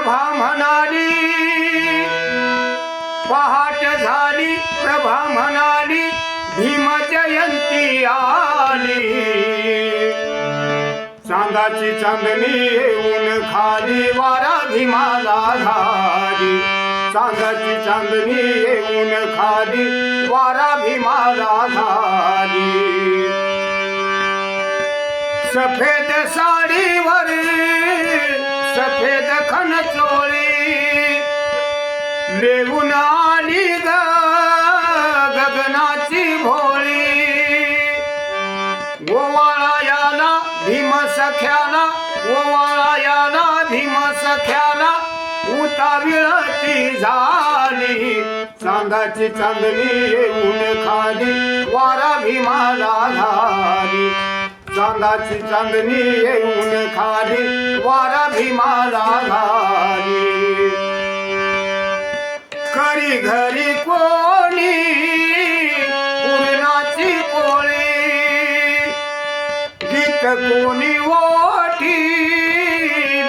प्रभा म्हणाली. पहाट झाली प्रभा म्हणाली भीम जयंती आली. चांदाची चांदणी येऊन खाली वारा भीमाला झाली. चांदाची चांदणी येऊन खाली वारा भीमाला झाली. सफेद साडीवर सफेद खन चोळी लेऊन आली ग गगनाची भोळी. गोवाळा याला भीम सख्याला गोवाळा याला भीम सख्याला उताविळती झाली. चांदाची चांदणी येऊन खाली वारा भीमाला झाली चांदाची चांदणी येऊन खाली वारा भीमाला घाली. करी घरी कोणी पूर्णाची पोळी. गीत कोणी ओठी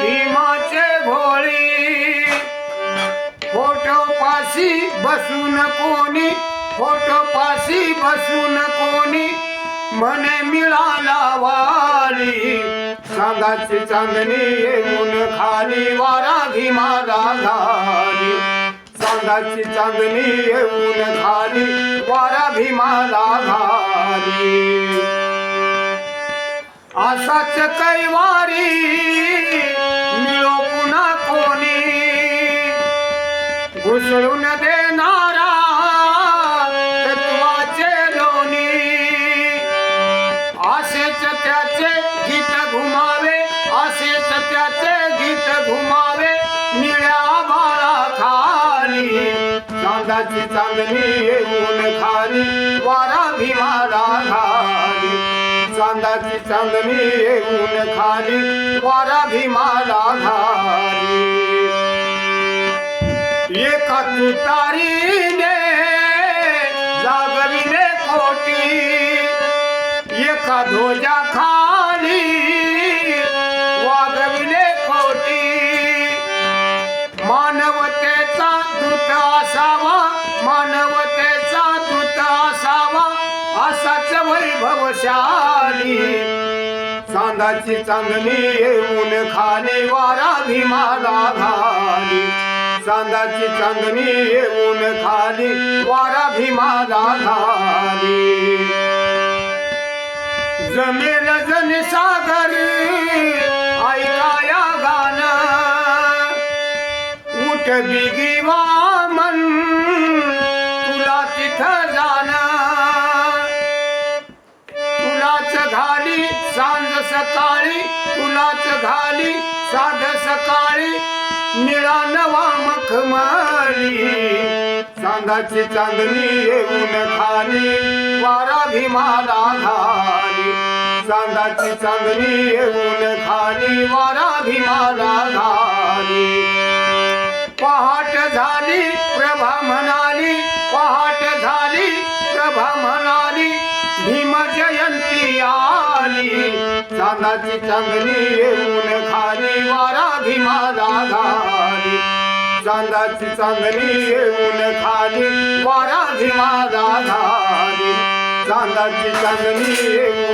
भीमाचे भोळी. फोटो पाशी बसून कोणी फोटो पाशी बसून कोणी मन मिळाला वारी. सांगाची चांदणी येऊन खाली वारा भीमाला घाली सांगाची चांदणी येऊन खाली वारा भीमाला घाली असाच कैवारी मिळो पुन्हा कोणी. घुसळून देणारा त्याचे गीत घुमावे निळ्या बाळा खाली चांदाची चांदणी येऊन खाली वारा भीमाला खाली चांदाची चांदणी येऊन खाली वारा भीमाला खाली एका तुतारीने जागविले कोटी एका ध्वजा खाली वैभवशाली चांदाची चांदणी येऊन खाली वारा भीमाला घाली. चांदाची चांदणी येऊन खाली वारा भीमाला घाली. जमेल जन सागर ऐकाया गाणं. उठ बिगी वा सकाळी तुलाच घाली साध सकाळी निळा नवा मखमली चांदाची चांदणी येऊन खाली वारा भीमाला घाली. चांदाची चांदणी येऊन खाली वारा भीमाला घाली. पहाट झाली प्रभा म्हणाली पहाट झाली प्रभा म्हणाली भीम जयंती आली चांदाची चांदणी येऊन खाली वारा भीमाला घाली. चांदाची चांदणी येऊन खाली वारा भीमाला घाली. चांदाची चांदणी येऊन